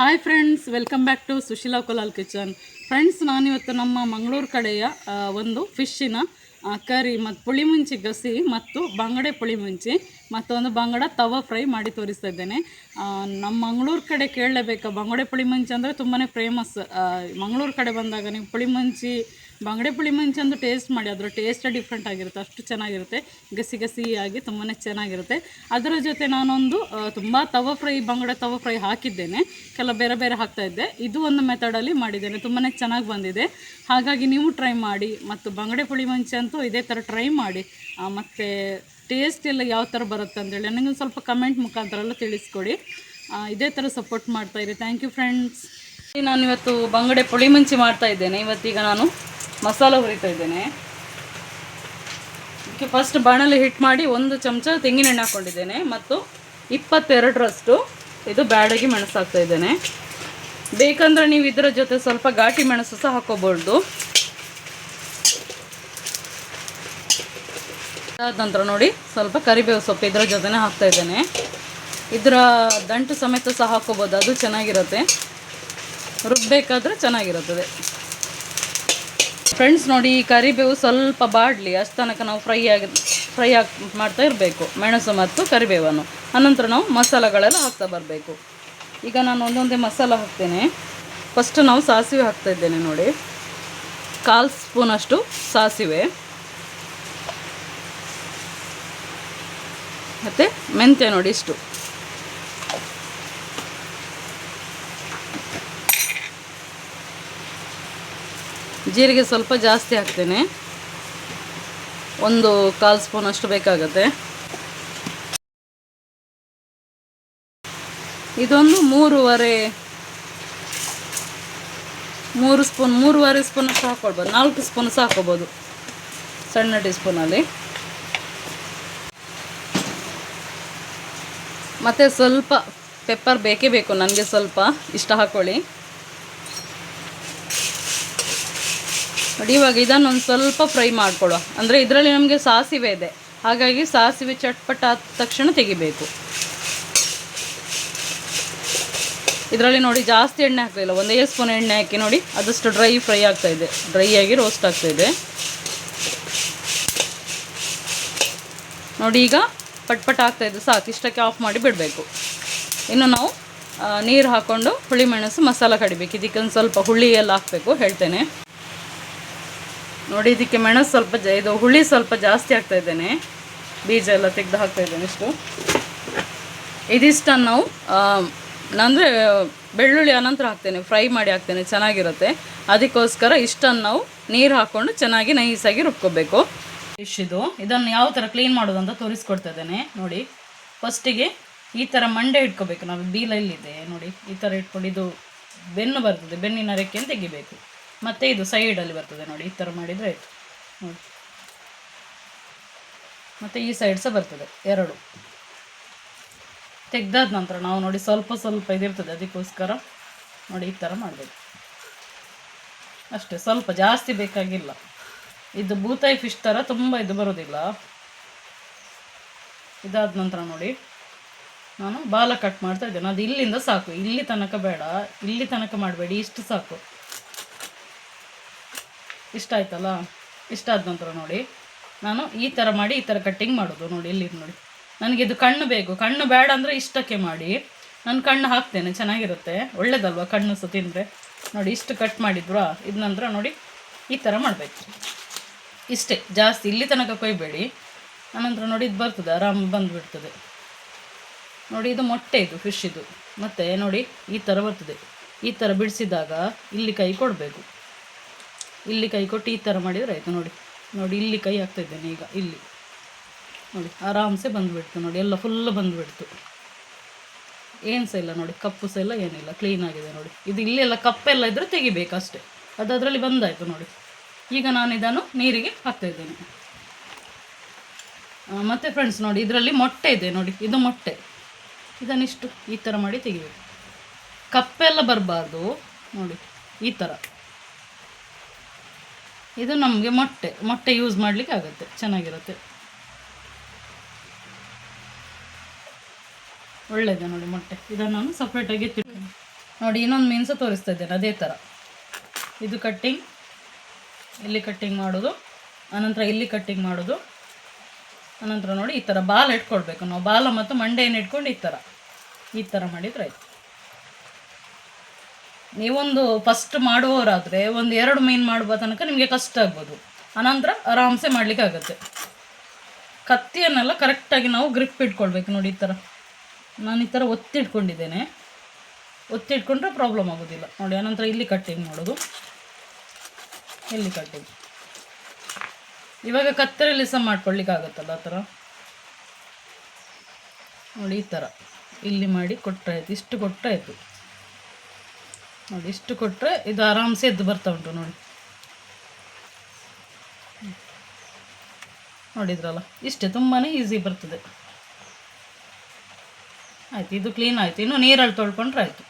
Hi friends welcome back to Sushila ಕೊಲಾಲ್ kitchen friends ನಾನಿವತ್ತು ನಮ್ಮ ಮಂಗಳೂರು ಕಡೆಯ ಒಂದು ಫಿಶ್ಶಿನ ಕರಿ ಮತ್ತು ಪುಳಿಮುಂಚಿ ಗಸಿ ಮತ್ತು ಬಂಗಡೆ ಪುಳಿಮುಂಚಿ ಮತ್ತು ಒಂದು ಬಂಗಡ ತವ ಫ್ರೈ ಮಾಡಿ ತೋರಿಸ್ತಾ ಇದ್ದೇನೆ. ನಮ್ಮ ಮಂಗಳೂರು ಕಡೆ ಕೇಳಲೇಬೇಕಾ. ಬಂಗಡೆ ಪುಳಿಮುಂಚಿ ಅಂದರೆ ತುಂಬಾ ಫೇಮಸ್ ಮಂಗಳೂರು ಕಡೆ ಬಂದಾಗ ನೀವು ಪುಳಿಮುಂಚಿ ಬಂಗಡೆ ಪುಳಿಮುಂಚಿ ಒಂದು ಟೇಸ್ಟ್ ಮಾಡಿ, ಅದರ ಟೇಸ್ಟೇ ಡಿಫ್ರೆಂಟ್ ಆಗಿರುತ್ತೆ. ಅಷ್ಟು ಚೆನ್ನಾಗಿರುತ್ತೆ. ಗಸಿ ಗಸಿಯಾಗಿ ತುಂಬಾ ಚೆನ್ನಾಗಿರುತ್ತೆ. ಅದರ ಜೊತೆ ನಾನೊಂದು ತುಂಬ ತವ ಫ್ರೈ ಬಂಗಡೆ ತವ ಫ್ರೈ ಹಾಕಿದ್ದೇನೆ. ಕೆಲ ಬೇರೆ ಬೇರೆ ಹಾಕ್ತಾ ಇದ್ದೆ. ಇದು ಒಂದು ಮೆಥಡಲ್ಲಿ ಮಾಡಿದ್ದೇನೆ. ತುಂಬಾ ಚೆನ್ನಾಗಿ ಬಂದಿದೆ. ಹಾಗಾಗಿ ನೀವು ಟ್ರೈ ಮಾಡಿ, ಮತ್ತು ಬಂಗಡೆ ಪುಳಿ ಮುಂಚೆ ಅಂತೂ ಇದೇ ಥರ ಟ್ರೈ ಮಾಡಿ. ಮತ್ತು ಟೇಸ್ಟ್ ಎಲ್ಲ ಯಾವ ಥರ ಬರುತ್ತೆ ಅಂತೇಳಿ ನನಗೆ ಒಂದು ಸ್ವಲ್ಪ ಕಮೆಂಟ್ ಮುಖಾಂತರ ಎಲ್ಲ ತಿಳಿಸ್ಕೊಡಿ. ಇದೇ ಥರ ಸಪೋರ್ಟ್ ಮಾಡ್ತಾ ಇರಿ. ಥ್ಯಾಂಕ್ ಯು ಫ್ರೆಂಡ್ಸ್ ನಾನು ಇವತ್ತು ಬಂಗಡೆ ಪುಳಿ ಮುಂಚಿ ಮಾಡ್ತಾ ಇದ್ದೇನೆ. ಇವತ್ತೀಗ ನಾನು ಮಸಾಲ ಹುರಿತಾ ಇದ್ದೇನೆ. ಇದಕ್ಕೆ ಫಸ್ಟ್ ಬಾಣಲಿ ಹಿಟ್ ಮಾಡಿ ಒಂದು ಚಮಚ ತೆಂಗಿನೆಣ್ಣೆ ಹಾಕ್ಕೊಂಡಿದ್ದೇನೆ ಮತ್ತು ಇಪ್ಪತ್ತೆರಡರಷ್ಟು ಇದು ಬ್ಯಾಡಗಿ ಮೆಣಸು ಹಾಕ್ತಾ ಇದ್ದೇನೆ. ಬೇಕಂದ್ರೆ ನೀವು ಇದರ ಜೊತೆ ಸ್ವಲ್ಪ ಘಾಟಿ ಮೆಣಸು ಸಹ ಹಾಕೋಬಾರ್ದು ಅದಾದ ನಂತರ ನೋಡಿ, ಸ್ವಲ್ಪ ಕರಿಬೇವು ಸೊಪ್ಪು ಇದರ ಜೊತೆನೇ ಹಾಕ್ತಾ ಇದ್ದೇನೆ. ಇದರ ದಂಟು ಸಮೇತ ಸಹ ಹಾಕೋಬೋದು ಅದು ಚೆನ್ನಾಗಿರುತ್ತೆ. ರುಬ್ಬಬೇಕಾದ್ರೆ ಚೆನ್ನಾಗಿರುತ್ತದೆ. ಫ್ರೆಂಡ್ಸ್ ನೋಡಿ, ಕರಿಬೇವು ಸ್ವಲ್ಪ ಬಾಡಲಿ, ಅಷ್ಟು ತನಕ ನಾವು ಫ್ರೈ ಆಗಿ ಫ್ರೈ ಆಗಿ ಮಾಡ್ತಾ ಇರಬೇಕು, ಮೆಣಸು ಮತ್ತು ಕರಿಬೇವನ್ನು ಅನಂತರ ನಾವು ಮಸಾಲೆಗಳೆಲ್ಲ ಹಾಕ್ತಾ ಬರಬೇಕು. ಈಗ ನಾನು ಒಂದೊಂದೇ ಮಸಾಲ ಹಾಕ್ತೇನೆ. ಫಸ್ಟ್ ನಾವು ಸಾಸಿವೆ ಹಾಕ್ತಾ ಇದ್ದೇನೆ ನೋಡಿ. ಕಾಲು ಸ್ಪೂನಷ್ಟು ಸಾಸಿವೆ. ಮತ್ತು ಮೆಂತ್ಯ ನೋಡಿ ಇಷ್ಟು. ಜೀರಿಗೆ ಸ್ವಲ್ಪ ಜಾಸ್ತಿ ಹಾಕ್ತೇನೆ. ಒಂದು ಕಾಲು ಸ್ಪೂನ್ ಅಷ್ಟು ಬೇಕಾಗತ್ತೆ. ಇದೊಂದು ಮೂರುವರೆ, ಮೂರು ಸ್ಪೂನ್, ಮೂರುವರೆ ಸ್ಪೂನ್ ಅಷ್ಟು ಹಾಕ್ಕೊಳ್ಬೋದು ನಾಲ್ಕು ಸ್ಪೂನ್ ಸಹ ಹಾಕೋಬೋದು ಸಣ್ಣ ಟೀ ಸ್ಪೂನಲ್ಲಿ ಮತ್ತು ಸ್ವಲ್ಪ ಪೆಪ್ಪರ್ ಬೇಕೇ ಬೇಕು. ನನಗೆ ಸ್ವಲ್ಪ ಇಷ್ಟ ಹಾಕ್ಕೊಳ್ಳಿ ನೋಡಿ, ಇವಾಗ ಇದನ್ನು ಒಂದು ಸ್ವಲ್ಪ ಫ್ರೈ ಮಾಡಿಕೊಡುವ. ಅಂದರೆ ಇದರಲ್ಲಿ ನಮಗೆ ಸಾಸಿವೆ ಇದೆ. ಹಾಗಾಗಿ ಸಾಸಿವೆ ಚಟ್ಪಟ ಆದ ತಕ್ಷಣ ತೆಗಿಬೇಕು. ಇದರಲ್ಲಿ ನೋಡಿ, ಜಾಸ್ತಿ ಎಣ್ಣೆ ಹಾಕಲಿಲ್ಲ. ಒಂದೇ ಸ್ಪೂನ್ ಎಣ್ಣೆ ಹಾಕಿ ನೋಡಿ, ಅದಷ್ಟು ಡ್ರೈ ಫ್ರೈ ಆಗ್ತಾ ಇದೆ. ಡ್ರೈ ಆಗಿ ರೋಸ್ಟ್ ಆಗ್ತಾ ಇದೆ. ನೋಡಿ, ಈಗ ಪಟ್ಪಟ ಆಗ್ತಾ ಇದೆ. ಸಾಕು, ಇಷ್ಟಕ್ಕೆ ಆಫ್ ಮಾಡಿ ಬಿಡಬೇಕು. ಇನ್ನು ನಾವು ನೀರು ಹಾಕ್ಕೊಂಡು ಹುಳಿ ಮೆಣಸು ಮಸಾಲ ಕಡಿಬೇಕು. ಇದಕ್ಕೆ ಒಂದು ಸ್ವಲ್ಪ ಹುಳಿ ಎಲ್ಲ ಹಾಕಬೇಕು, ಹೇಳ್ತೇನೆ. ನೋಡಿ, ಇದಕ್ಕೆ ಮೆಣಸು ಸ್ವಲ್ಪ ಜ, ಇದು ಹುಳಿ ಸ್ವಲ್ಪ ಜಾಸ್ತಿ ಆಗ್ತಾ ಇದ್ದೇನೆ. ಬೀಜ ಎಲ್ಲ ತೆಗೆದು ಹಾಕ್ತಾ ಇದ್ದೇನೆ ಇಷ್ಟು. ಇದಿಷ್ಟನ್ನು ನಾವು ಅಂದರೆ ಬೆಳ್ಳುಳ್ಳಿ ಅನಂತರ ಹಾಕ್ತೇನೆ. ಫ್ರೈ ಮಾಡಿ ಹಾಕ್ತೇನೆ, ಚೆನ್ನಾಗಿರುತ್ತೆ. ಅದಕ್ಕೋಸ್ಕರ ಇಷ್ಟನ್ನು ನಾವು ನೀರು ಹಾಕ್ಕೊಂಡು ಚೆನ್ನಾಗಿ ನೈಸಾಗಿ ರುಬ್ಕೋಬೇಕು. ಫಿಶ್ ಇದು. ಇದನ್ನು ಯಾವ ಥರ ಕ್ಲೀನ್ ಮಾಡೋದು ಅಂತ ತೋರಿಸ್ಕೊಡ್ತಾ ಇದ್ದೇನೆ. ನೋಡಿ, ಫಸ್ಟಿಗೆ ಈ ಥರ ಮಂಡೆ ಇಟ್ಕೋಬೇಕು. ನಾವು ಬೀಲ ಇಲ್ಲಿದೆ ನೋಡಿ, ಈ ಥರ ಇಟ್ಕೊಂಡು ಇದು ಬೆನ್ನು ಬರ್ತದೆ, ಬೆನ್ನಿನ ರೆಕ್ಕೆಯನ್ನು ತೆಗಿಬೇಕು. ಮತ್ತು ಇದು ಸೈಡಲ್ಲಿ ಬರ್ತದೆ ನೋಡಿ, ಈ ಥರ ಮಾಡಿದರೆ ಆಯಿತು. ನೋಡಿ. ಮತ್ತು ಈ ಸೈಡ್ ಸಹ ಬರ್ತದೆ, ಎರಡು. ತೆಗ್ದಾದ ನಂತರ ನಾವು ನೋಡಿ ಸ್ವಲ್ಪ ಸ್ವಲ್ಪ ಇದಿರ್ತದೆ, ಅದಕ್ಕೋಸ್ಕರ ನೋಡಿ ಈ ಥರ ಮಾಡಬೇಕು. ಅಷ್ಟೇ, ಸ್ವಲ್ಪ ಜಾಸ್ತಿ ಬೇಕಾಗಿಲ್ಲ. ಇದು ಬೂತಾಯಿ ಫಿಶ್ ಥರ ತುಂಬ ಇದು ಬರೋದಿಲ್ಲ. ಇದಾದ ನಂತರ ನೋಡಿ, ನಾನು ಬಾಲ ಕಟ್ ಮಾಡ್ತಾ ಇದ್ದೇನೆ. ಅದು ಇಲ್ಲಿಂದ ಸಾಕು, ಇಲ್ಲಿ ತನಕ ಬೇಡ, ಇಲ್ಲಿ ತನಕ ಮಾಡಬೇಡಿ, ಇಷ್ಟು ಸಾಕು. ಇಷ್ಟ ಆಯ್ತಲ್ಲ? ಇಷ್ಟ ಆದ ನಂತರ ನೋಡಿ, ನಾನು ಈ ಥರ ಮಾಡಿ ಈ ಥರ ಕಟ್ಟಿಂಗ್ ಮಾಡೋದು ನೋಡಿ, ಇಲ್ಲಿ ನೋಡಿ. ನನಗೆ ಇದು ಕಣ್ಣು ಬೇಕು. ಕಣ್ಣು ಬೇಡ ಅಂದರೆ ಇಷ್ಟಕ್ಕೆ ಮಾಡಿ. ನಾನು ಕಣ್ಣು ಹಾಕ್ತೇನೆ, ಚೆನ್ನಾಗಿರುತ್ತೆ. ಒಳ್ಳೇದಲ್ವ ಕಣ್ಣು ಸಹ ತಿಂದರೆ? ನೋಡಿ, ಇಷ್ಟು ಕಟ್ ಮಾಡಿದ್ರು? ಇದು ನಂತರ ನೋಡಿ, ಈ ಥರ ಮಾಡಬೇಕು. ಇಷ್ಟೇ, ಜಾಸ್ತಿ ಇಲ್ಲಿ ತನಕ ಕೊಯ್ಬೇಡಿ. ಆನಂತರ ನೋಡಿ, ಇದು ಬರ್ತದೆ, ಆರಾಮ್ ಬಂದುಬಿಡ್ತದೆ. ನೋಡಿ, ಇದು ಮೊಟ್ಟೆ ಇದು ಫಿಶ್ ಇದು. ಮತ್ತು ನೋಡಿ, ಈ ಥರ ಬರ್ತದೆ. ಈ ಥರ ಬಿಡಿಸಿದಾಗ ಇಲ್ಲಿ ಕೈ ಕೊಡಬೇಕು. ಇಲ್ಲಿ ಕೈ ಕೊಟ್ಟು ಈ ಥರ ಮಾಡಿದರೆ ಆಯಿತು ನೋಡಿ. ನೋಡಿ, ಇಲ್ಲಿ ಕೈ ಹಾಕ್ತಾಯಿದ್ದೇನೆ ಈಗ, ಇಲ್ಲಿ. ನೋಡಿ, ಆರಾಮ್ಸೆ ಬಂದುಬಿಡ್ತು ನೋಡಿ, ಎಲ್ಲ ಫುಲ್ ಬಂದುಬಿಡ್ತು. ಏನು ಸಹ ಇಲ್ಲ ನೋಡಿ, ಕಪ್ಪು ಸಹ ಇಲ್ಲ ಏನಿಲ್ಲ ಕ್ಲೀನ್ ಆಗಿದೆ ನೋಡಿ. ಇದು ಇಲ್ಲೆಲ್ಲ ಕಪ್ಪೆಲ್ಲ ಇದ್ದರೆ ತೆಗಿಬೇಕು ಅಷ್ಟೇ ಅದು ಅದರಲ್ಲಿ ಬಂದಾಯಿತು ನೋಡಿ. ಈಗ ನಾನು ಇದನ್ನು ನೀರಿಗೆ ಹಾಕ್ತಾಯಿದ್ದೇನೆ ಮತ್ತೆ ಫ್ರೆಂಡ್ಸ್ ನೋಡಿ, ಇದರಲ್ಲಿ ಮೊಟ್ಟೆ ಇದೆ ನೋಡಿ, ಇದು ಮೊಟ್ಟೆ. ಇದನ್ನಿಷ್ಟು ಈ ಥರ ಮಾಡಿ ತೆಗಿಬೇಕು. ಕಪ್ಪೆಲ್ಲ ಬರಬಾರ್ದು. ನೋಡಿ, ಈ ಥರ ಇದು ನಮಗೆ ಮೊಟ್ಟೆ ಮೊಟ್ಟೆ ಯೂಸ್ ಮಾಡಲಿಕ್ಕೆ ಆಗುತ್ತೆ, ಚೆನ್ನಾಗಿರುತ್ತೆ. ಒಳ್ಳೆಯದು ನೋಡಿ ಮೊಟ್ಟೆ. ಇದನ್ನು ನಾನು ಸಪ್ರೇಟಾಗಿ ತಿಳಿ ನೋಡಿ, ಇನ್ನೊಂದು ಮೀನ್ಸ ತೋರಿಸ್ತಾ ಇದ್ದೇನೆ, ಅದೇ ಥರ ಇದು ಕಟ್ಟಿಂಗ್ ಇಲ್ಲಿ ಕಟ್ಟಿಂಗ್ ಮಾಡೋದು ಆನಂತರ ಇಲ್ಲಿ ಕಟ್ಟಿಂಗ್ ಮಾಡೋದು ಆನಂತರ ನೋಡಿ ಈ ಥರ ಬಾಲ್ ಇಟ್ಕೊಳ್ಬೇಕು ನಾವು. ಬಾಲ ಮತ್ತು ಮಂಡೆಯನ್ನು ಇಟ್ಕೊಂಡು ಈ ಥರ ಈ ಥರ ಮಾಡಿದ್ರೆ ಆಯ್ತು. ನೀವೊಂದು ಫಸ್ಟ್ ಮಾಡುವವರಾದರೆ ಒಂದು ಎರಡು ಮೀನು ಮಾಡುವ ತನಕ ನಿಮಗೆ ಕಷ್ಟ ಆಗ್ಬೋದು. ಅನಂತರ ಆರಾಮ್ಸೆ ಮಾಡಲಿಕ್ಕೆ ಆಗುತ್ತೆ. ಕತ್ತಿಯನ್ನೆಲ್ಲ ಕರೆಕ್ಟಾಗಿ ನಾವು ಗ್ರಿಪ್ ಇಟ್ಕೊಳ್ಬೇಕು ನೋಡಿ ಈ ಥರ ನಾನು ಈ ಥರ ಒತ್ತಿಟ್ಕೊಂಡಿದ್ದೇನೆ. ಒತ್ತಿಟ್ಕೊಂಡ್ರೆ ಪ್ರಾಬ್ಲಮ್ ಆಗೋದಿಲ್ಲ. ನೋಡಿ, ಅನಂತರ ಇಲ್ಲಿ ಕಟ್ಟಿಂಗ್ ಮಾಡೋದು. ಇಲ್ಲಿ ಕಟ್ಟಿಂಗ್ ಇವಾಗ ಕತ್ತರಲ್ಲಿ ಸಹ ಮಾಡ್ಕೊಳ್ಲಿಕ್ಕೆ ಆಗುತ್ತಲ್ಲ ಆ ಥರ ನೋಡಿ ಈ ಥರ ಇಲ್ಲಿ ಮಾಡಿ ಕೊಟ್ಟರೆ ಆಯ್ತು ಇಷ್ಟು ಕೊಟ್ಟರೆ ಆಯಿತು ನೋಡಿ, ಇಷ್ಟು ಕೊಟ್ಟರೆ ಇದು ಆರಾಮ್ಸೆ ಎದ್ದು ಬರ್ತಾ ಉಂಟು ನೋಡಿ. ನೋಡಿದ್ರಲ್ಲ ಇಷ್ಟೇ ತುಂಬಾ ಈಸಿ ಬರ್ತದೆ. ಆಯ್ತು, ಇದು ಕ್ಲೀನ್ ಆಯಿತು. ಇನ್ನು ನೀರಲ್ಲಿ ತೊಳ್ಕೊಂಡ್ರೆ ಆಯಿತು.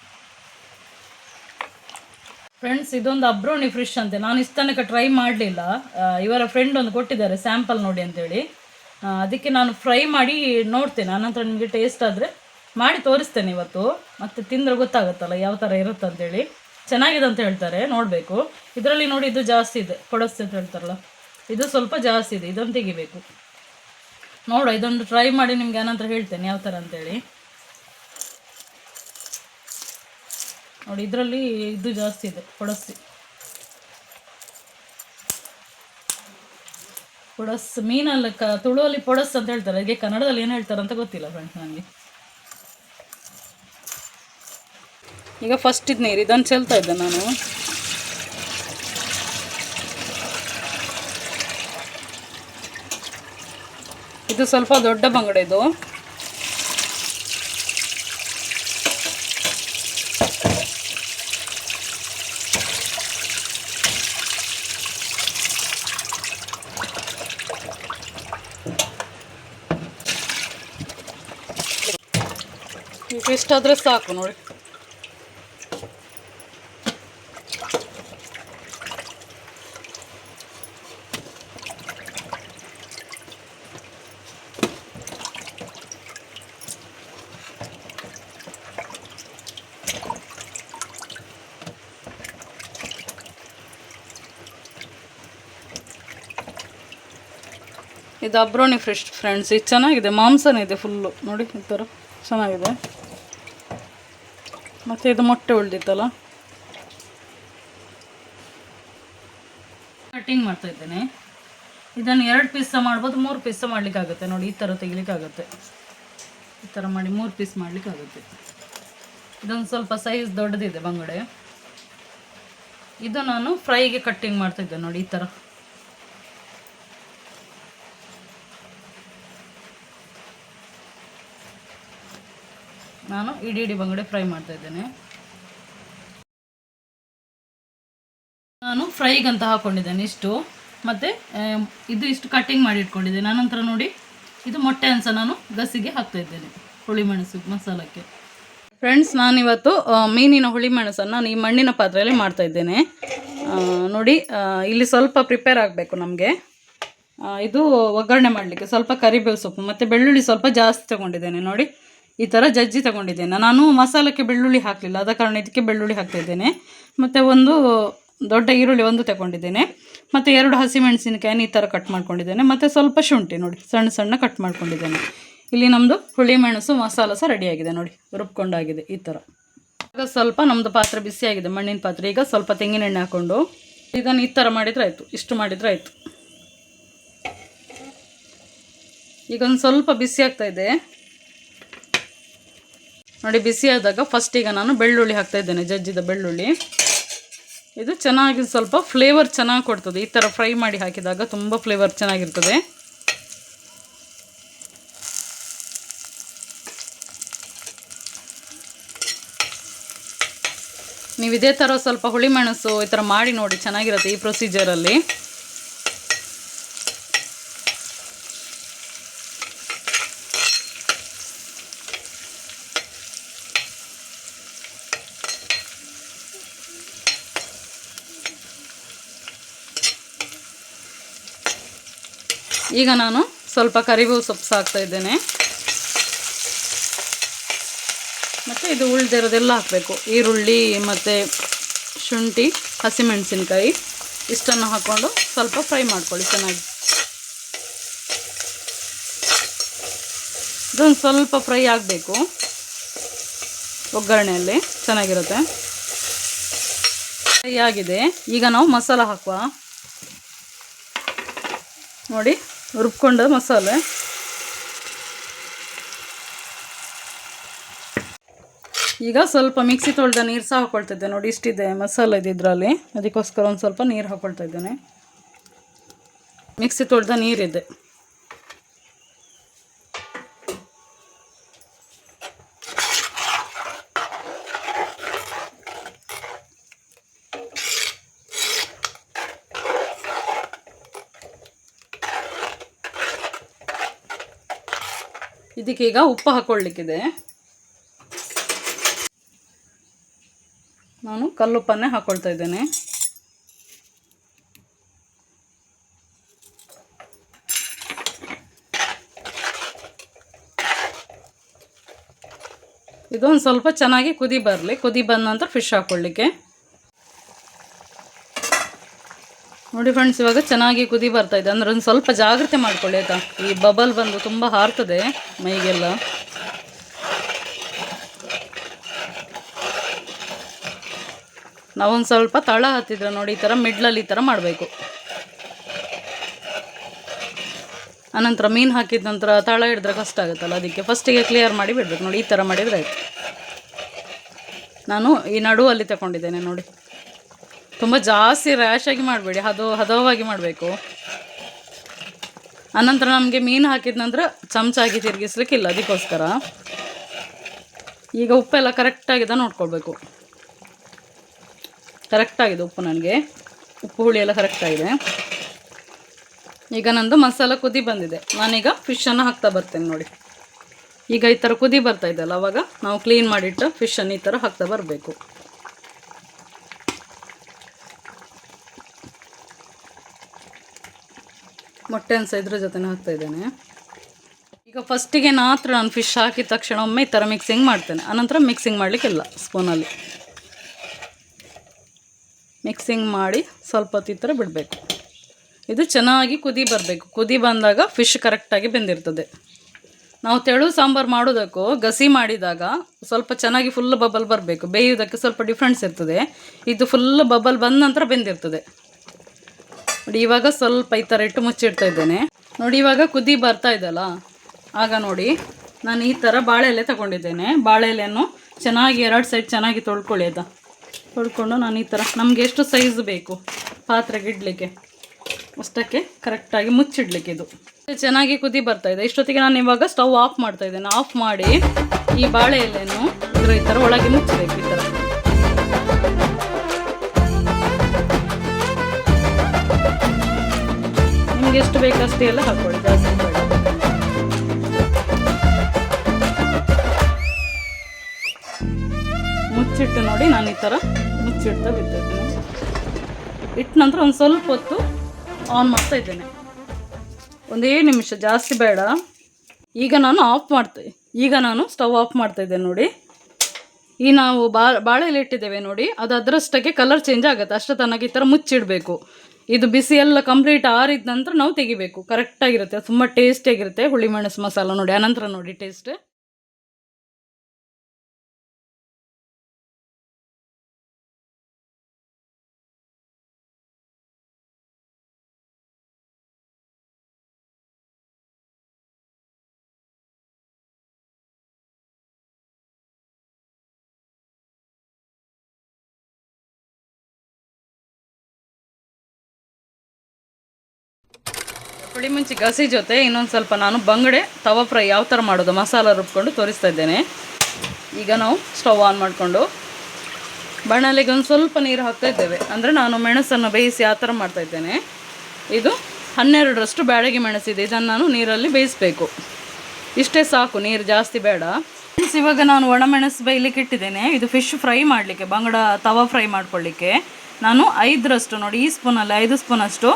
ಫ್ರೆಂಡ್ಸ್ ಇದೊಂದು ಅಬ್ರೋಣಿ ಫಿಶ್ ಅಂತೆ. ನಾನು ಇಷ್ಟು ತನಕ ಟ್ರೈ ಮಾಡಲಿಲ್ಲ. ಇವರ ಫ್ರೆಂಡ್ ಒಂದು ಕೊಟ್ಟಿದ್ದಾರೆ ಸ್ಯಾಂಪಲ್ ನೋಡಿ ಅಂತೇಳಿ. ಅದಕ್ಕೆ ನಾನು ಫ್ರೈ ಮಾಡಿ ನೋಡ್ತೇನೆ. ಆನಂತರ ನಿಮಗೆ ಟೇಸ್ಟ್ ಆದರೆ ಮಾಡಿ ತೋರಿಸ್ತೇನೆ ಇವತ್ತು. ಮತ್ತು ತಿಂದರೆ ಗೊತ್ತಾಗುತ್ತಲ್ಲ ಯಾವ ಥರ ಇರುತ್ತೆ ಅಂತೇಳಿ. ಚೆನ್ನಾಗಿದೆ ಅಂತ ಹೇಳ್ತಾರೆ, ನೋಡಬೇಕು. ಇದರಲ್ಲಿ ನೋಡಿ ಇದು ಜಾಸ್ತಿ ಇದೆ. ಕೊಡಸ್ತೆ ಅಂತ ಹೇಳ್ತಾರಲ್ಲ. ಇದು ಸ್ವಲ್ಪ ಜಾಸ್ತಿ ಇದೆ. ಇದನ್ನು ತೆಗಿಬೇಕು. ನೋಡು, ಇದೊಂದು ಟ್ರೈ ಮಾಡಿ ನಿಮಗೆ ಆನಂತರ ಹೇಳ್ತೇನೆ ಯಾವ ಥರ ಅಂತೇಳಿ. ನೋಡಿ, ಇದರಲ್ಲಿ ಇದು ಜಾಸ್ತಿ ಇದೆ. ಕೊಡಸ್ತಿ. ಪೊಡಸ್ ಮೀನಲ್ಲಿ ಕ ತುಳುವಲ್ಲಿ ಪೊಡಸ್ ಅಂತ ಹೇಳ್ತಾರೆ. ಅದಕ್ಕೆ ಕನ್ನಡದಲ್ಲಿ ಏನು ಹೇಳ್ತಾರೆ ಅಂತ ಗೊತ್ತಿಲ್ಲ ಫ್ರೆಂಡ್ಸ್ ನನಗೆ ಈಗ ಫಸ್ಟ್ ಇದು. ನೀರು ಇದನ್ನು ಚೆಲ್ತಾ ಇದ್ದೆ ನಾನು. ಇದು ಸ್ವಲ್ಪ ದೊಡ್ಡ ಬಂಗಡೆ ಇದು. ಇಷ್ಟಾದರೆ ಸಾಕು ನೋಡಿ. ಇದು ಫ್ರೆಶ್ ಫ್ರೆಂಡ್ಸ್ ಇದು ಚೆನ್ನಾಗಿದೆ. ಮಾಂಸನೇ ಇದೆ ಫುಲ್ಲು ನೋಡಿ, ಈ ಥರ ಚೆನ್ನಾಗಿದೆ. ಮತ್ತು ಇದು ಮೊಟ್ಟೆ ಉಳ್ದಿತ್ತಲ್ಲ? ಕಟ್ಟಿಂಗ್ ಮಾಡ್ತಾ ಇದ್ದೇನೆ. ಇದನ್ನು ಎರಡು ಪೀಸ್ ಮಾಡ್ಬೋದು, ಮೂರು ಪೀಸ ಮಾಡಲಿಕ್ಕಾಗುತ್ತೆ. ನೋಡಿ, ಈ ಥರ ತೆಗಿಲಿಕ್ಕಾಗುತ್ತೆ. ಈ ಥರ ಮಾಡಿ ಮೂರು ಪೀಸ್ ಮಾಡಲಿಕ್ಕಾಗುತ್ತೆ. ಇದೊಂದು ಸ್ವಲ್ಪ ಸೈಜ್ ದೊಡ್ಡದಿದೆ ಬಂಗಡೆ. ಇದು ನಾನು ಫ್ರೈಗೆ ಕಟ್ಟಿಂಗ್ ಮಾಡ್ತಾ ಇದ್ದೆ ನೋಡಿ, ಈ ಥರ ನಾನು ಇಡೀ ಇಡೀ ಬಂಗಡೆ ಫ್ರೈ ಮಾಡ್ತಾ ಇದ್ದೇನೆ. ನಾನು ಫ್ರೈಗಂತ ಹಾಕ್ಕೊಂಡಿದ್ದೇನೆ ಇಷ್ಟು. ಮತ್ತು ಇದು ಇಷ್ಟು ಕಟ್ಟಿಂಗ್ ಮಾಡಿ ಇಟ್ಕೊಂಡಿದ್ದೇನೆ ನಂತರ ನೋಡಿ, ಇದು ಮೊಟ್ಟೆ ಅನ್ಸ ನಾನು ಗಸಿಗೆ ಹಾಕ್ತಾ ಇದ್ದೇನೆ ಹುಳಿ ಮೆಣಸು ಮಸಾಲಕ್ಕೆ. ಫ್ರೆಂಡ್ಸ್ ನಾನಿವತ್ತು ಮೀನಿನ ಹುಳಿ ಮೆಣಸನ್ನು ನಾನು ಈ ಮಣ್ಣಿನ ಪಾತ್ರೆಯಲ್ಲಿ ಮಾಡ್ತಾ ಇದ್ದೇನೆ. ನೋಡಿ ಇಲ್ಲಿ ಸ್ವಲ್ಪ ಪ್ರಿಪೇರ್ ಆಗಬೇಕು ನಮಗೆ. ಇದು ಒಗ್ಗರಣೆ ಮಾಡಲಿಕ್ಕೆ ಸ್ವಲ್ಪ ಕರಿಬೇವು ಸೊಪ್ಪು, ಮತ್ತು ಬೆಳ್ಳುಳ್ಳಿ ಸ್ವಲ್ಪ ಜಾಸ್ತಿ ತಗೊಂಡಿದ್ದೇನೆ, ನೋಡಿ. ಈ ಥರ ಜಜ್ಜಿ ತಗೊಂಡಿದ್ದೇನೆ. ನಾನು ಮಸಾಲಕ್ಕೆ ಬೆಳ್ಳುಳ್ಳಿ ಹಾಕಲಿಲ್ಲ. ಆದ ಕಾರಣ ಇದಕ್ಕೆ ಬೆಳ್ಳುಳ್ಳಿ ಹಾಕ್ತಾ ಇದ್ದೇನೆ. ಮತ್ತು ಒಂದು ದೊಡ್ಡ ಈರುಳ್ಳಿ ಒಂದು ತಗೊಂಡಿದ್ದೇನೆ. ಮತ್ತು ಎರಡು ಹಸಿಮೆಣಸಿನಕಾಯಿನ ಈ ಥರ ಕಟ್ ಮಾಡ್ಕೊಂಡಿದ್ದೇನೆ. ಮತ್ತು ಸ್ವಲ್ಪ ಶುಂಠಿ ನೋಡಿ, ಸಣ್ಣ ಸಣ್ಣ ಕಟ್ ಮಾಡ್ಕೊಂಡಿದ್ದೇನೆ. ಇಲ್ಲಿ ನಮ್ಮದು ಹುಳಿ ಮೆಣಸು ಮಸಾಲ ಸಹ ರೆಡಿಯಾಗಿದೆ ನೋಡಿ, ರುಬ್ಕೊಂಡಾಗಿದೆ ಈ ಥರ ಈಗ ಸ್ವಲ್ಪ ನಮ್ಮದು ಪಾತ್ರೆ ಬಿಸಿಯಾಗಿದೆ ಮಣ್ಣಿನ ಪಾತ್ರೆ. ಈಗ ಸ್ವಲ್ಪ ತೆಂಗಿನೆಣ್ಣೆ ಹಾಕ್ಕೊಂಡು ಇದನ್ನು ಈ ಥರ ಮಾಡಿದರೆ ಆಯಿತು, ಇಷ್ಟು ಮಾಡಿದರೆ ಆಯಿತು. ಈಗ ಒಂದು ಸ್ವಲ್ಪ ಬಿಸಿ ಆಗ್ತಾ ಇದೆ. ನೋಡಿ, ಬಿಸಿ ಆದಾಗ ಫಸ್ಟ್ ಈಗ ನಾನು ಬೆಳ್ಳುಳ್ಳಿ ಹಾಕ್ತಾ ಇದ್ದೇನೆ, ಜಜ್ಜಿದ ಬೆಳ್ಳುಳ್ಳಿ. ಇದು ಚೆನ್ನಾಗಿ ಸ್ವಲ್ಪ ಫ್ಲೇವರ್ ಚೆನ್ನಾಗಿ ಕೊಡ್ತದೆ. ಈ ಥರ ಫ್ರೈ ಮಾಡಿ ಹಾಕಿದಾಗ ತುಂಬ ಫ್ಲೇವರ್ ಚೆನ್ನಾಗಿರ್ತದೆ. ನೀವು ಇದೇ ಥರ ಸ್ವಲ್ಪ ಹುಳಿ ಮೆಣಸು ಈ ಥರ ಮಾಡಿ ನೋಡಿ, ಚೆನ್ನಾಗಿರುತ್ತೆ ಈ ಪ್ರೊಸೀಜರಲ್ಲಿ ಈಗ ನಾನು ಸ್ವಲ್ಪ ಕರಿಬೇವು ಸೊಪ್ಪು ಹಾಕ್ತಾ ಇದ್ದೇನೆ. ಮತ್ತು ಇದು ಉಳ್ದಿರೋದೆಲ್ಲ ಹಾಕಬೇಕು. ಈರುಳ್ಳಿ, ಮತ್ತು ಶುಂಠಿ, ಹಸಿಮೆಣಸಿನ್ಕಾಯಿ, ಇಷ್ಟನ್ನು ಹಾಕ್ಕೊಂಡು ಸ್ವಲ್ಪ ಫ್ರೈ ಮಾಡ್ಕೊಳ್ಳಿ ಚೆನ್ನಾಗಿ. ಇದೊಂದು ಸ್ವಲ್ಪ ಫ್ರೈ ಆಗಬೇಕು. ಒಗ್ಗರಣೆಯಲ್ಲಿ ಚೆನ್ನಾಗಿರುತ್ತೆ. ಫ್ರೈ ಆಗಿದೆ. ಈಗ ನಾವು ಮಸಾಲ ಹಾಕುವ. ನೋಡಿ. ರುಬ್ಕೊಂಡು ಮಸಾಲೆ. ಈಗ ಸ್ವಲ್ಪ ಮಿಕ್ಸಿ ತೊಳೆದ ನೀರು ಸಹ ಹಾಕೊಳ್ತಿದ್ದೆ. ನೋಡಿ ಇಷ್ಟಿದೆ ಮಸಾಲೆ ಇದೆ ಇದರಲ್ಲಿ. ಅದಕ್ಕೋಸ್ಕರ ಒಂದು ಸ್ವಲ್ಪ ನೀರು ಹಾಕೊಳ್ತಾ ಇದ್ದೇನೆ. ಮಿಕ್ಸಿ ತೊಳೆದ ನೀರಿದೆ. ಇದಕ್ಕೀಗ ಉಪ್ಪು ಹಾಕ್ಕೊಳ್ಳಿಕ್ಕಿದೆ ನಾನು ಕಲ್ಲುಪ್ಪನ್ನೇ ಹಾಕೊಳ್ತಾ ಇದ್ದೇನೆ. ಇದೊಂದು ಸ್ವಲ್ಪ ಚೆನ್ನಾಗಿ ಕುದಿ ಬರಲಿ. ಕುದಿ ಬಂದ ನಂತರ ಫಿಶ್ ಹಾಕ್ಕೊಳ್ಳಿಕ್ಕೆ ನೋಡಿ ಫ್ರೆಂಡ್ಸ್ ಇವಾಗ ಚೆನ್ನಾಗಿ ಕುದಿ ಬರ್ತಾ ಇದೆ. ಅಂದ್ರೆ ಒಂದು ಸ್ವಲ್ಪ ಜಾಗ್ರತೆ ಮಾಡ್ಕೊಳ್ಳಿ, ಆಯ್ತಾ? ಈ ಬಬಲ್ ಬಂದು ತುಂಬ ಹಾರ್ತದೆ ಮೈಗೆಲ್ಲ. ನಾವೊಂದು ಸ್ವಲ್ಪ ತಳ ಹತ್ತಿದ್ರೆ ನೋಡಿ, ಈ ಥರ ಮಿಡ್ಲಲ್ಲಿ ಈ ಥರ ಮಾಡಬೇಕು. ಅನಂತರ ಮೀನು ಹಾಕಿದ ನಂತರ ತಳ ಹಿಡಿದ್ರೆ ಕಷ್ಟ ಆಗುತ್ತಲ್ಲ, ಅದಕ್ಕೆ ಫಸ್ಟಿಗೆ ಕ್ಲಿಯರ್ ಮಾಡಿ ಬಿಡಬೇಕು. ನೋಡಿ, ಈ ಥರ ಮಾಡಿದರೆ ಆಯಿತು. ನಾನು ಈ ನಡುವಲ್ಲಿ ತಗೊಂಡಿದ್ದೇನೆ, ನೋಡಿ. ತುಂಬ ಜಾಸ್ತಿ ರ್ಯಾಶಾಗಿ ಮಾಡಬೇಡಿ, ಹದೋ, ಹದವಾಗಿ ಮಾಡಬೇಕು. ಅನಂತರ ನಮಗೆ ಮೀನು ಹಾಕಿದ ನಂತರ ಚಮಚ ಹಾಕಿ ತಿರುಗಿಸ್ಲಿಕ್ಕಿಲ್ಲ, ಅದಕ್ಕೋಸ್ಕರ. ಈಗ ಉಪ್ಪೆಲ್ಲ ಕರೆಕ್ಟಾಗಿದೆ ನೋಡ್ಕೊಳ್ಬೇಕು. ಕರೆಕ್ಟಾಗಿದೆ ಉಪ್ಪು ನನಗೆ. ಉಪ್ಪು ಹುಳಿ ಎಲ್ಲ ಕರೆಕ್ಟಾಗಿದೆ ಈಗ ನಂದು ಮಸಾಲ ಕುದಿ ಬಂದಿದೆ. ನಾನೀಗ ಫಿಶನ್ನು ಹಾಕ್ತಾ ಬರ್ತೇನೆ ನೋಡಿ. ಈಗ ಈ ಥರ ಕುದಿ ಬರ್ತಾ ಇದೆಯಲ್ಲ, ಅವಾಗ ನಾವು ಕ್ಲೀನ್ ಮಾಡಿಟ್ಟು ಫಿಶನ್ನು ಈ ಥರ ಹಾಕ್ತಾ ಬರಬೇಕು. ಮೊಟ್ಟೆನ ಸಹ ಇದ್ರ ಜೊತೆ ಹಾಕ್ತಾ ಇದ್ದೇನೆ. ಈಗ ಫಸ್ಟಿಗೆ ಮಾತ್ರ ನಾನು ಫಿಶ್ ಹಾಕಿದ ತಕ್ಷಣ ಒಮ್ಮೆ ಈ ಥರ ಮಿಕ್ಸಿಂಗ್ ಮಾಡ್ತೇನೆ. ಆನಂತರ ಮಿಕ್ಸಿಂಗ್ ಮಾಡಲಿಕ್ಕಿಲ್ಲ ಸ್ಪೂನಲ್ಲಿ ಮಿಕ್ಸಿಂಗ್ ಮಾಡಿ ಸ್ವಲ್ಪ ಹೊತ್ತು ಈ ಥರ ಬಿಡಬೇಕು. ಇದು ಚೆನ್ನಾಗಿ ಕುದಿ ಬರಬೇಕು. ಕುದಿ ಬಂದಾಗ ಫಿಶ್ ಕರೆಕ್ಟಾಗಿ ಬೆಂದಿರ್ತದೆ. ನಾವು ತೆಳು ಸಾಂಬಾರು ಮಾಡೋದಕ್ಕೂ ಗಸಿ ಮಾಡಿದಾಗ ಸ್ವಲ್ಪ ಚೆನ್ನಾಗಿ ಫುಲ್ ಬಬಲ್ ಬರಬೇಕು. ಬೇಯೋದಕ್ಕೆ ಸ್ವಲ್ಪ ಡಿಫ್ರೆನ್ಸ್ ಇರ್ತದೆ. ಇದು ಫುಲ್ ಬಬಲ್ ಬಂದ ನಂತರ ಬೆಂದಿರ್ತದೆ. ನೋಡಿ, ಇವಾಗ ಸ್ವಲ್ಪ ಈ ಥರ ಇಟ್ಟು ಮುಚ್ಚಿಡ್ತಾ ಇದ್ದೇನೆ. ನೋಡಿ, ಇವಾಗ ಕುದಿ ಬರ್ತಾ ಇದ್ದಲ್ಲ ಆಗ ನೋಡಿ, ನಾನು ಈ ಥರ ಬಾಳೆ ಎಲೆ ತಗೊಂಡಿದ್ದೇನೆ. ಬಾಳೆ ಎಲೆಯನ್ನು ಚೆನ್ನಾಗಿ ಎರಡು ಸೈಡ್ ಚೆನ್ನಾಗಿ ತೊಳ್ಕೊಳ್ಳಿ ಅದ ತೊಳ್ಕೊಂಡು ನಾನು ಈ ಥರ ನಮಗೆ ಎಷ್ಟು ಸೈಜ್ ಬೇಕು ಪಾತ್ರೆಗೆ ಇಡಲಿಕ್ಕೆ? ಅಷ್ಟಕ್ಕೆ ಕರೆಕ್ಟಾಗಿ ಮುಚ್ಚಿಡ್ಲಿಕ್ಕೆ ಇದು. ಚೆನ್ನಾಗಿ ಕುದಿ ಬರ್ತಾ ಇದೆ. ಇಷ್ಟೊತ್ತಿಗೆ ನಾನು ಇವಾಗ ಸ್ಟವ್ ಆಫ್ ಮಾಡ್ತಾ ಇದ್ದೇನೆ. ಆಫ್ ಮಾಡಿ ಈ ಬಾಳೆ ಎಲೆಯನ್ನು ಈ ಥರ ಒಳಗೆ ಮುಚ್ಚಬೇಕು ಈ ಥರ ಎಷ್ಟು ಅಷ್ಟೇ ಎಲ್ಲ ಹಾಕೊಳ್ಳಿ. ಜಾಸ್ತಿ ಮುಚ್ಚಿಟ್ಟು ನೋಡಿ ನಾನು ಈ ಥರ ಮುಚ್ಚಿಡ್ತಾ ಬಿಟ್ಟಿದ್ದೇನೆ ಇಟ್ಟ ನಂತರ ಒಂದು ಸ್ವಲ್ಪ ಹೊತ್ತು ಆನ್ ಮಾಡ್ತಾ ಇದ್ದೇನೆ. ಒಂದೇ ನಿಮಿಷ, ಜಾಸ್ತಿ ಬೇಡ. ಈಗ ನಾನು ಆಫ್ ಮಾಡ್ತೆ, ಈಗ ನಾನು ಸ್ಟವ್ ಆಫ್ ಮಾಡ್ತಾ ಇದ್ದೇನೆ ನೋಡಿ. ಈ ನಾವು ಬಾ ಬಾಳೆಲೆ ಇಟ್ಟಿದ್ದೇವೆ ನೋಡಿ. ಅದು ಅದರಷ್ಟಕ್ಕೆ ಕಲರ್ ಚೇಂಜ್ ಆಗುತ್ತೆ. ಅಷ್ಟು ತನಕ ಈ ಥರ ಮುಚ್ಚಿಡಬೇಕು. ಇದು ಬಿಸಿ ಎಲ್ಲ ಕಂಪ್ಲೀಟ್ ಆರಿದ ನಂತರ ನಾವು ತೆಗಿಬೇಕು. ಕರೆಕ್ಟಾಗಿರುತ್ತೆ ತುಂಬ ಟೇಸ್ಟಿಯಾಗಿರುತ್ತೆ ಹುಳಿ ಮೆಣಸು ಮಸಾಲ ನೋಡಿ, ಆನಂತರ ನೋಡಿ ಟೇಸ್ಟ್ ಹುಳಿ ಮುಂಚಿ ಗಸಿ ಜೊತೆ ಇನ್ನೊಂದು ಸ್ವಲ್ಪ ನಾನು ಬಂಗಡೆ ತವ ಫ್ರೈ ಯಾವ ಥರ ಮಾಡೋದು ಮಸಾಲ ರುಬ್ಕೊಂಡು ತೋರಿಸ್ತಾ ಇದ್ದೇನೆ. ಈಗ ನಾವು ಸ್ಟವ್ ಆನ್ ಮಾಡಿಕೊಂಡು ಬಾಣಲೆಗೆ ಒಂದು ಸ್ವಲ್ಪ ನೀರು ಹಾಕ್ತಾ ಇದ್ದೇವೆ. ಅಂದರೆ ನಾನು ಮೆಣಸನ್ನು ಬೇಯಿಸಿ ಆ ಥರ ಮಾಡ್ತಾ ಇದ್ದೇನೆ. ಇದು ಹನ್ನೆರಡರಷ್ಟು ಬ್ಯಾಡಗಿ ಮೆಣಸಿದೆ ಇದನ್ನು ನಾನು ನೀರಲ್ಲಿ ಬೇಯಿಸಬೇಕು. ಇಷ್ಟೇ ಸಾಕು, ನೀರು ಜಾಸ್ತಿ ಬೇಡ. ಇವಾಗ ನಾನು ಒಣಮೆಣಸು ಬೇಯಲಿಕ್ಕೆ ಇಟ್ಟಿದ್ದೇನೆ. ಇದು ಫಿಶ್ ಫ್ರೈ ಮಾಡಲಿಕ್ಕೆ, ಬಂಗಡ ತವ ಫ್ರೈ ಮಾಡ್ಕೊಳ್ಳಿಕ್ಕೆ. ನಾನು ಐದರಷ್ಟು ನೋಡಿ, ಈ ಸ್ಪೂನಲ್ಲಿ ಐದು ಸ್ಪೂನಷ್ಟು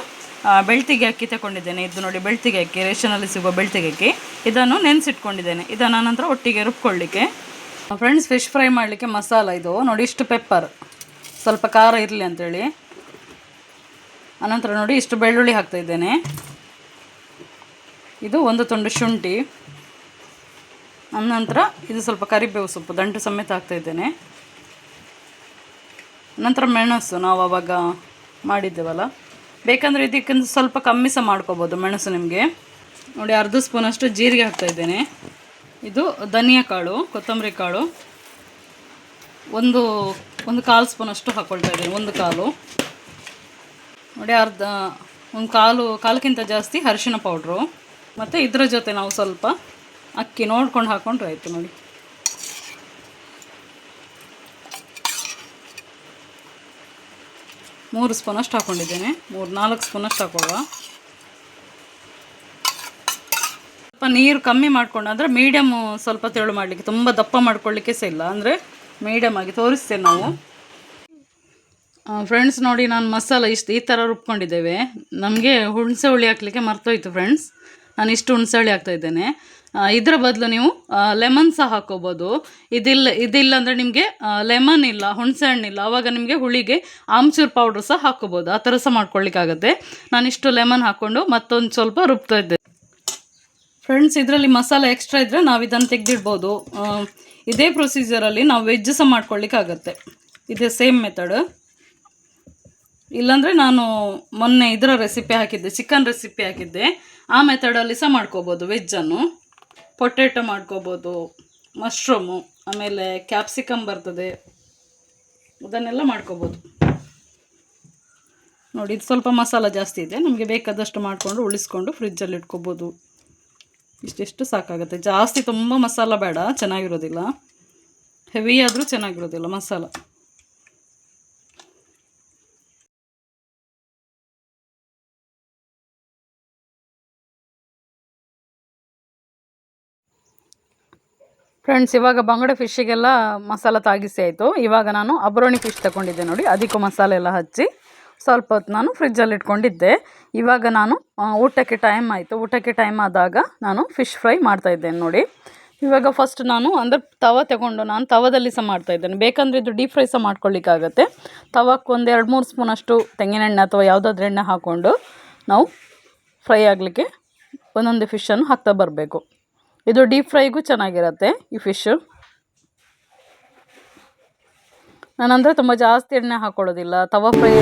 ಬೆಳ್ತಿಗೆ ಅಕ್ಕಿ ತಗೊಂಡಿದ್ದೇನೆ. ಇದು ನೋಡಿ ಬೆಳ್ತಿಗೆ ಅಕ್ಕಿ, ರೇಷನಲ್ಲಿ ಸಿಗುವ ಬೆಳ್ತಿಗೆ ಅಕ್ಕಿ. ಇದನ್ನು ನೆನೆಸಿಟ್ಕೊಂಡಿದ್ದೇನೆ. ಇದನ್ನು ನಂತರ ಒಟ್ಟಿಗೆ ರುಬ್ಕೊಳ್ಳಿಕ್ಕೆ. ಫ್ರೆಂಡ್ಸ್ ಫಿಶ್ ಫ್ರೈ ಮಾಡಲಿಕ್ಕೆ ಮಸಾಲ ಇದು. ನೋಡಿ ಇಷ್ಟು ಪೆಪ್ಪರ್ ಸ್ವಲ್ಪ ಖಾರ ಇರಲಿ ಅಂತೇಳಿ. ಆನಂತರ ನೋಡಿ ಇಷ್ಟು ಬೆಳ್ಳುಳ್ಳಿ ಹಾಕ್ತಾ ಇದ್ದೇನೆ. ಇದು ಒಂದು ತುಂಡು ಶುಂಠಿ. ಅನಂತರ ಇದು ಸ್ವಲ್ಪ ಕರಿಬೇವು ಸೊಪ್ಪು, ದಂಟು ಸಮೇತ ಹಾಕ್ತಾ ಇದ್ದೇನೆ. ನಂತರ ಮೆಣಸು ನಾವು ಅವಾಗ ಮಾಡಿದ್ದೇವಲ್ಲ. ಬೇಕಂದರೆ ಇದಕ್ಕಿಂತ ಸ್ವಲ್ಪ ಕಮ್ಮಿ ಸಹ ಮಾಡ್ಕೋಬೋದು ಮೆಣಸು ನಿಮಗೆ. ನೋಡಿ ಅರ್ಧ ಸ್ಪೂನಷ್ಟು ಜೀರಿಗೆ ಹಾಕ್ತಾಯಿದ್ದೇನೆ ಇದು ಧನಿಯಾ ಕಾಳು, ಕೊತ್ತಂಬರಿ ಕಾಳು. ಒಂದು ಒಂದು ಕಾಲು ಸ್ಪೂನಷ್ಟು ಹಾಕ್ಕೊಳ್ತಾ ಇದ್ದೇನೆ, ಒಂದು ಕಾಲು. ನೋಡಿ ಅರ್ಧ, ಒಂದು ಕಾಲು, ಕಾಲಕ್ಕಿಂತ ಜಾಸ್ತಿ ಅರಿಶಿನ ಪೌಡ್ರು. ಮತ್ತು ಇದರ ಜೊತೆ ನಾವು ಸ್ವಲ್ಪ ಅಕ್ಕಿ ನೋಡ್ಕೊಂಡು ಹಾಕ್ಕೊಂಡ್ರೆ ಆಯಿತು ನೋಡಿ. ಮೂರು ಸ್ಪೂನಷ್ಟು ಹಾಕ್ಕೊಂಡಿದ್ದೇನೆ ಮೂರು ನಾಲ್ಕು ಸ್ಪೂನಷ್ಟು ಹಾಕೊಳ್ಳುವ ಸ್ವಲ್ಪ ನೀರು ಕಮ್ಮಿ ಮಾಡ್ಕೊಂಡು ಅಂದರೆ ಮೀಡಿಯಮ್ ಸ್ವಲ್ಪ ತೆಳು ಮಾಡಲಿಕ್ಕೆ ತುಂಬ ದಪ್ಪ ಮಾಡ್ಕೊಳ್ಳಿಕ್ಕೆ ಸಹ ಇಲ್ಲ. ಅಂದರೆ ಮೀಡಿಯಮ್ ಆಗಿ ತೋರಿಸ್ತೇವೆ ನಾವು. ಫ್ರೆಂಡ್ಸ್ ನೋಡಿ ನಾನು ಮಸಾಲ ಇಷ್ಟು ಈ ಥರ ರುಬ್ಕೊಂಡಿದ್ದೇವೆ. ನಮಗೆ ಹುಣಸೆ ಹುಳಿ ಹಾಕಲಿಕ್ಕೆ ಮರ್ತೋಯ್ತು ಫ್ರೆಂಡ್ಸ್ ನಾನು ಇಷ್ಟು ಹುಣಸೆ ಹುಳಿ ಹಾಕ್ತಾ ಇದ್ದೇನೆ. ಆ, ಇದರ ಬದಲು ನೀವು ಲೆಮನ್ ಸಹ ಹಾಕೋಬೋದು. ಇದಿಲ್ಲ ಇದಿಲ್ಲ ಅಂದರೆ ನಿಮಗೆ ಲೆಮನ್ ಇಲ್ಲ ಹುಣಸೆ ಹಣ್ಣಿಲ್ಲ ಆವಾಗ ನಿಮಗೆ ಹುಳಿಗೆ ಆಮ್ಚೂರ್ ಪೌಡ್ರ್ ಸಹ ಹಾಕೋಬೋದು. ಆ ಥರ ಸಹ ಮಾಡ್ಕೊಳ್ಳಿಕ್ಕಾಗತ್ತೆ ನಾನಿಷ್ಟು ಲೆಮನ್ ಹಾಕ್ಕೊಂಡು ಮತ್ತೊಂದು ಸ್ವಲ್ಪ ರುಬ್ತಾ ಇದ್ದೆ. ಫ್ರೆಂಡ್ಸ್ ಇದರಲ್ಲಿ ಮಸಾಲೆ ಎಕ್ಸ್ಟ್ರಾ ಇದ್ದರೆ ನಾವು ಇದನ್ನು ತೆಗೆದಿಡ್ಬೋದು. ಇದೇ ಪ್ರೊಸೀಜರಲ್ಲಿ ನಾವು ವೆಜ್ ಸಹ ಮಾಡ್ಕೊಳ್ಳಿಕ್ಕಾಗತ್ತೆ ಇದೇ ಸೇಮ್ ಮೆಥಡ್ ಇಲ್ಲಾಂದರೆ ನಾನು ಮೊನ್ನೆ ಇದರ ರೆಸಿಪಿ ಹಾಕಿದ್ದೆ ಚಿಕನ್ ರೆಸಿಪಿ ಹಾಕಿದ್ದೆ. ಆ ಮೆಥಡಲ್ಲಿ ಸಹ ಮಾಡ್ಕೋಬೋದು ವೆಜ್ಜನ್ನು ಪೊಟೆಟೊ ಮಾಡ್ಕೋಬೋದು, ಮಶ್ರೂಮು, ಆಮೇಲೆ ಕ್ಯಾಪ್ಸಿಕಮ್ ಬರ್ತದೆ ಅದನ್ನೆಲ್ಲ ಮಾಡ್ಕೋಬೋದು. ನೋಡಿ, ಇದು ಸ್ವಲ್ಪ ಮಸಾಲ ಜಾಸ್ತಿ ಇದೆ, ನಮಗೆ ಬೇಕಾದಷ್ಟು ಮಾಡಿಕೊಂಡು ಉಳಿಸ್ಕೊಂಡು ಫ್ರಿಜ್ಜಲ್ಲಿ ಇಟ್ಕೋಬೋದು. ಇಷ್ಟಿಷ್ಟು ಸಾಕಾಗುತ್ತೆ. ಜಾಸ್ತಿ ತುಂಬ ಮಸಾಲ ಬೇಡ, ಚೆನ್ನಾಗಿರೋದಿಲ್ಲ. ಹೆವಿ ಆದರೂ ಚೆನ್ನಾಗಿರೋದಿಲ್ಲ ಮಸಾಲ. ಫ್ರೆಂಡ್ಸ್ ಇವಾಗ ಬಂಗಡೆ ಫಿಶ್ಶಿಗೆಲ್ಲ ಮಸಾಲ ತಾಗಿಸಿ ಆಯಿತು. ಇವಾಗ ನಾನು ಅಬ್ರೋಣಿ ಫಿಶ್ ತಗೊಂಡಿದ್ದೆ ನೋಡಿ. ಅದಕ್ಕೂ ಮಸಾಲೆ ಎಲ್ಲ ಹಚ್ಚಿ ಸ್ವಲ್ಪ ಹೊತ್ತು ನಾನು ಫ್ರಿಜ್ಜಲ್ಲಿ ಇಟ್ಕೊಂಡಿದ್ದೆ. ಇವಾಗ ನಾನು ಊಟಕ್ಕೆ ಟೈಮ್ ಆಯಿತು. ಊಟಕ್ಕೆ ಟೈಮ್ ಆದಾಗ ನಾನು ಫಿಶ್ ಫ್ರೈ ಮಾಡ್ತಾ ಇದ್ದೇನೆ ನೋಡಿ. ಇವಾಗ ಫಸ್ಟ್ ನಾನು ಅಂದರೆ ತವ ತಗೊಂಡು ನಾನು ತವದಲ್ಲಿ ಸಹ ಮಾಡ್ತಾ ಇದ್ದೇನೆ. ಬೇಕಂದರೆ ಇದು ಡೀಪ್ ಫ್ರೈ ಸಹ ಮಾಡ್ಕೊಳ್ಳಿಕ್ಕಾಗತ್ತೆ ತವಕ್ಕೆ ಒಂದು ಎರಡು ಮೂರು ಸ್ಪೂನಷ್ಟು ತೆಂಗಿನೆಣ್ಣೆ ಅಥವಾ ಯಾವುದಾದ್ರೂ ಎಣ್ಣೆ ಹಾಕ್ಕೊಂಡು ನಾವು ಫ್ರೈ ಆಗಲಿಕ್ಕೆ ಒಂದೊಂದು ಫಿಶನ್ನು ಹಾಕ್ತಾ ಬರಬೇಕು. ಇದು ಡೀಪ್ ಫ್ರೈಗೂ ಚೆನ್ನಾಗಿರತ್ತೆ ಈ ಫಿಶ್ಶು ನಾನಂದರೆ ತುಂಬ ಜಾಸ್ತಿ ಎಣ್ಣೆ ಹಾಕ್ಕೊಳ್ಳೋದಿಲ್ಲ ತವಾ ಫ್ರೈ